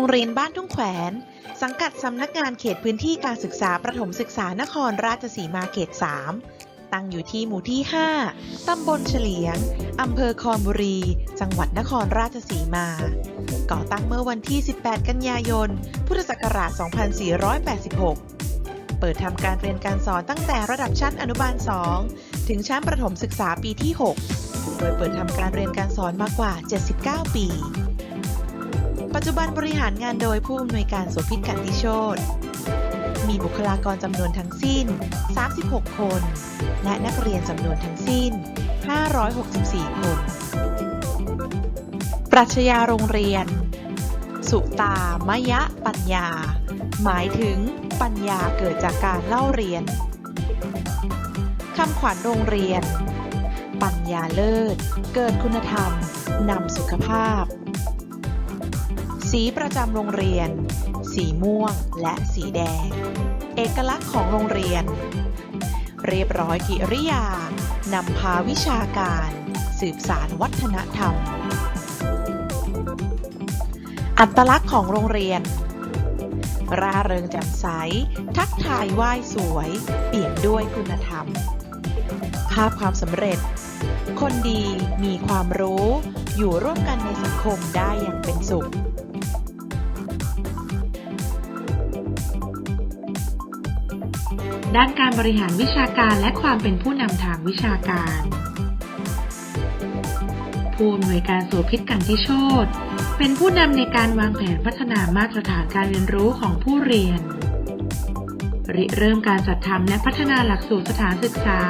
งเรียนบ้านทุ่งแขวน สังกัดสำนักงานเขตพื้นที่การศึกษาประถมศึกษานครราชสีมาเขต 3 ตั้งอยู่ที่หมู่ที่ 5 ตำบลเฉลียง อำเภอคอนบุรี จังหวัดนครราชสีมา ก่อตั้งเมื่อวันที่ 18 กันยายน พุทธศักราช 2486 เปิดทำการเรียนการสอนตั้งแต่ระดับชั้นอนุบาล 2 ถึงชั้นประถมศึกษาปีที่ 6 โดยเปิดทำการเรียนการสอนมากว่า 79 ปี ปัจจุบันบริหารงานโดยผู้อำนวยการโสภิตกันทิโชตมีบุคลากรจำนวนทั้งสิ้น 36 คน และนักเรียนจำนวนทั้งสิ้น 564 คน ปรัชญาโรงเรียน สุตามยะปัญญา หมายถึงปัญญาเกิดจากการเล่าเรียน คำขวัญโรงเรียน ปัญญาเลิศ เกิดคุณธรรม นำสุขภาพ สีประจำโรงเรียน สีม่วงและสีแดง เอกลักษณ์ของโรงเรียน เรียบร้อยกิริยานำพาวิชาการ สืบสารวัฒนธรรม อัตลักษณ์ของโรงเรียน ร่าเริงแจ่มใส ทักทายไหว้สวย เปี่ยมด้วยคุณธรรม ภาพความสำเร็จ คนดีมีความรู้ อยู่ร่วมกันในสังคมได้อย่างเป็นสุข ด้านการบริหารวิชาการและความเป็นผู้นำทางวิชาการ ผู้อำนวยการโสภิตกันทิโชตเป็นผู้นำในการวางแผนพัฒนามาตรฐานการเรียนรู้ของผู้เรียน ริเริ่มการจัดทำและพัฒนาหลักสูตรสถานศึกษา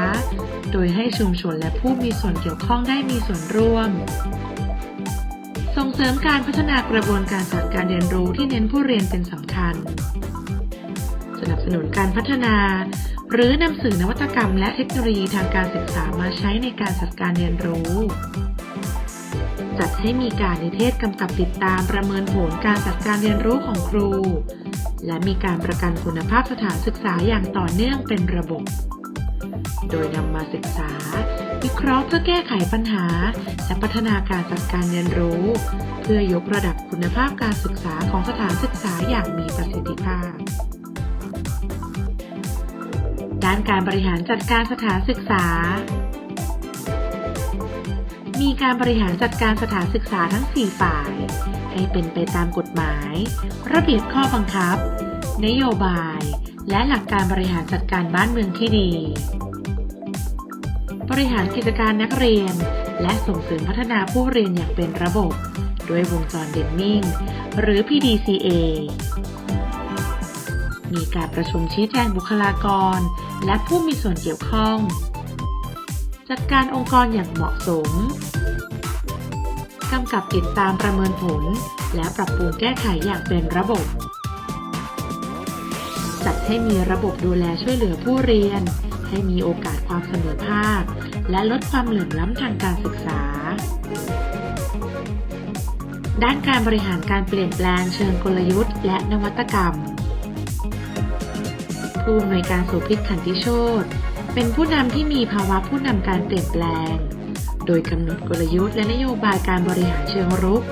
โดยให้ชุมชนและผู้มีส่วนเกี่ยวข้องได้มีส่วนร่วม ส่งเสริมการพัฒนากระบวนการจัดการเรียนรู้ที่เน้นผู้เรียนเป็นสำคัญ นับสนุนการพัฒนา หรือนำสื่อนวัตกรรมและเทคโนโลยีทางการศึกษามาใช้ในการจัดการเรียนรู้ จัดให้มีการนิเทศกำกับติดตามประเมินผลการจัดการเรียนรู้ของครู และมีการประกันคุณภาพสถานศึกษาอย่างต่อเนื่องเป็นระบบ โดยนำมาศึกษา วิเคราะห์เพื่อแก้ไขปัญหา และพัฒนาการจัดการเรียนรู้เพื่อยกระดับคุณภาพการศึกษาของสถานศึกษาอย่างมีประสิทธิภาพ ด้านการบริหารจัดการสถานศึกษา มีการบริหารจัดการสถานศึกษาทั้ง 4 ฝ่าย ให้เป็นไปตามกฎหมาย ระเบียบข้อบังคับ นโยบาย และหลักการบริหารจัดการบ้านเมืองที่ดี บริหารกิจการนักเรียน และส่งเสริมพัฒนาผู้เรียนอย่างเป็นระบบ ด้วยวงจรเดนมิงหรือ PDCA มีการประชุมชี้แจงบุคลากร และผู้มีส่วนเกี่ยวข้อง จัดการองค์กรอย่างเหมาะสมกำกับติดตามประเมินผล และปรับปรุงแก้ไขอย่างเป็นระบบ จัดให้มีระบบดูแลช่วยเหลือผู้เรียน ให้มีโอกาสความเสมอภาค และลดความเหลื่อมล้ำทางการศึกษา ด้านการบริหารการเปลี่ยนแปลงเชิงกลยุทธ์ และนวัตกรรม ผู้อำนวยการโสภิตขันติโชตเป็นผู้นำที่มีภาวะผู้นำการเปลี่ยนแปลง โดยกำหนดกลยุทธ์และนโยบายการบริหารเชิงรุก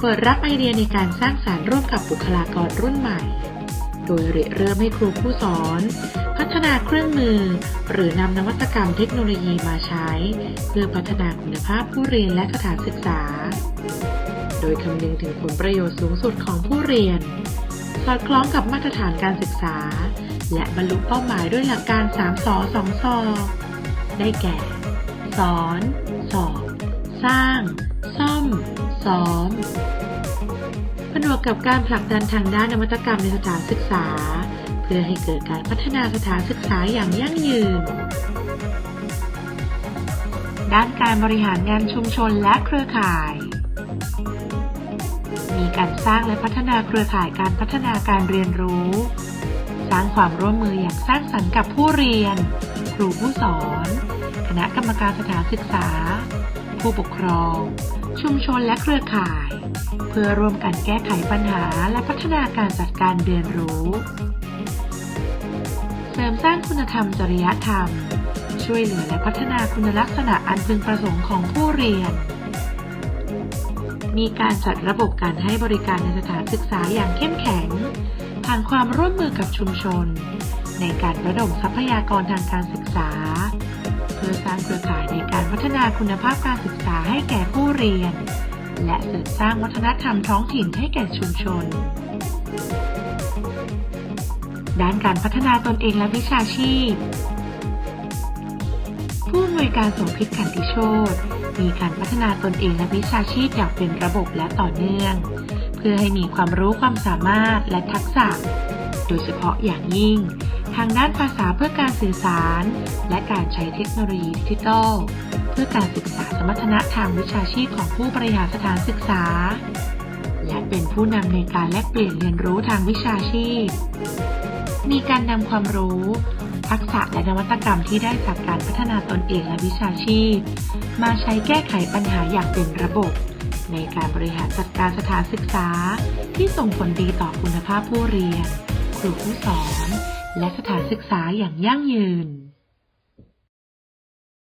เปิดรับไอเดียในการสร้างสารรค์ร่วมกับบุคลากรรุ่นใหม่ โดยริเริ่มให้ครูผู้สอน พัฒนาเครื่องมือ หรือนำนวัตกรรมเทคโนโลยีมาใช้ เพื่อพัฒนาคุณภาพผู้เรียนและสถานศึกษา โดยคำนึงถึงผลประโยชน์สูงสุดของผู้เรียนสอดคล้องกับมาตรฐานการศึกษา และบรรลุเป้าหมายด้วยหลักการ 3สอ2ซอได้แก่ สอน สอบ สร้าง ซ่อม ซ้อม ผนวกกับการผลักดันทางด้านนวัตกรรมในสถานศึกษา เพื่อให้เกิดการพัฒนาสถานศึกษาอย่างยั่งยืน ด้านการบริหารงานชุมชนและเครือข่าย มีการสร้างและพัฒนาเครือข่ายการพัฒนาการเรียนรู้ ความร่วมมืออย่างสร้างสรรค์กับผู้เรียน ครูผู้สอน คณะกรรมการสถานศึกษา ผู้ปกครอง ชุมชนและเครือข่าย เพื่อร่วมกันแก้ไขปัญหาและพัฒนาการจัดการเรียนรู้ เสริมสร้างคุณธรรมจริยธรรม ช่วยเหลือและพัฒนาคุณลักษณะอันพึงประสงค์ของผู้เรียนมีการจัดระบบการให้บริการในสถานศึกษาอย่างเข้มแข็ง ผ่านความร่วมมือกับชุมชน ในการระดมทรัพยากรทางการศึกษา เพื่อสร้างเครือข่ายในการพัฒนาคุณภาพการศึกษาให้แก่ผู้เรียน และเสริมสร้างวัฒนธรรมท้องถิ่นให้แก่ชุมชน ด้านการพัฒนาตนเองและวิชาชีพ ผู้อำนวยการสมพิษขันติโชตมีการพัฒนาตนเองและวิชาชีพอย่างเป็นระบบและต่อเนื่อง พื่อให้มีความรู้ความสามารถและทักษะ โดยเฉพาะอย่างยิ่ง ทางด้านภาษาเพื่อการสื่อสาร และการใช้เทคโนโลยีดิจิทัล เพื่อการศึกษาสมรรถนะทางวิชาชีพของผู้บริหารสถานศึกษา และเป็นผู้นำในการแลกเปลี่ยนเรียนรู้ทางวิชาชีพ มีการนำความรู้ทักษะและนวัตกรรมที่ได้จากการพัฒนาตนเองและวิชาชีพ มาใช้แก้ไขปัญหาอย่างเป็นระบบ ในการบริหารจัดการสถานศึกษา ที่ส่งผลดีต่อคุณภาพผู้เรียน ครูผู้สอน และสถานศึกษาอย่างยั่งยืน